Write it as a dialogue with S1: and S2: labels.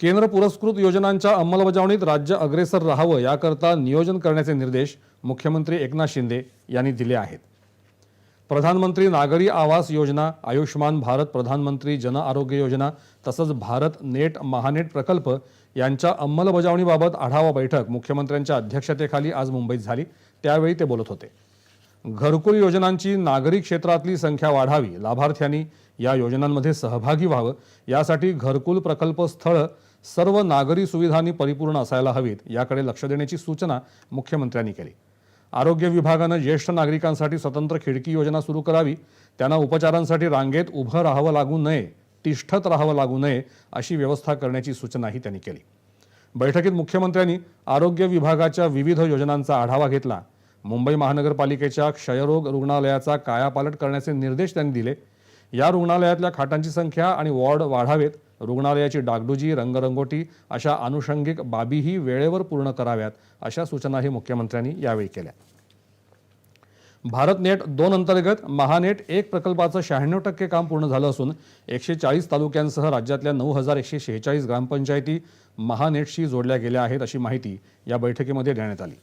S1: केंद्र पुरस्कृत योजनांच्या अंमलबजावणीत राज्य अग्रेसर राहावं याकरता नियोजन करण्याचे निर्देश मुख्यमंत्री एकनाथ शिंदे यांनी दिले आहेत. प्रधानमंत्री नागरी आवास योजना आयुष्मान भारत प्रधानमंत्री जन आरोग्य योजना तसंच भारत नेट महानेट प्रकल्प यांच्या अंमलबजावणीबाबत आढावा बैठक मुख्यमंत्र्यांच्या अध्यक्षतेखाली आज मुंबईत झाली. त्यावेळी ते बोलत होते. घरकुल योजनांची नागरी क्षेत्रातली संख्या वाढावी लाभार्थ्यांनी या योजनांमध्ये सहभागी व्हावं. यासाठी घरकुल प्रकल्प स्थळं सर्व नागरी सुविधांनी परिपूर्ण असायला हवीत याकडे लक्ष देण्याची सूचना मुख्यमंत्र्यांनी केली. आरोग्य विभागानं ज्येष्ठ नागरिकांसाठी स्वतंत्र खिडकी योजना सुरू करावी त्यांना उपचारांसाठी रांगेत उभं राहावं लागू नये तिष्ठत राहावं लागू नये अशी व्यवस्था करण्याची सूचनाही त्यांनी केली. बैठकीत मुख्यमंत्र्यांनी आरोग्य विभागाच्या विविध योजनांचा आढावा घेतला मुंबई महानगरपालिकेच्या क्षयरोग रुग्णालयाचा कायापालट करण्याचे निर्देश त्यांनी दिले. या रुग्णालयातल्या खाटांची संख्या आणि वॉर्ड वाढावेत. रुग्णालयाची डागडुजी रंगरंगोटी अशा आनुषंगिक बाबीही वेळेवर पूर्ण कराव्यात अशा सूचनाही मुख्यमंत्र्यांनी यावेळी केल्या. भारत नेट दोन अंतर्गत महानेट एक प्रकल्पाचं शहाण्णव टक्के काम पूर्ण झालं असून एकशे चाळीस तालुक्यांसह राज्यातल्या नऊ हजार एकशे शेहेचाळीस ग्रामपंचायती महानेटशी जोडल्या गेल्या आहेत अशी माहिती या बैठकीमध्ये देण्यात आली.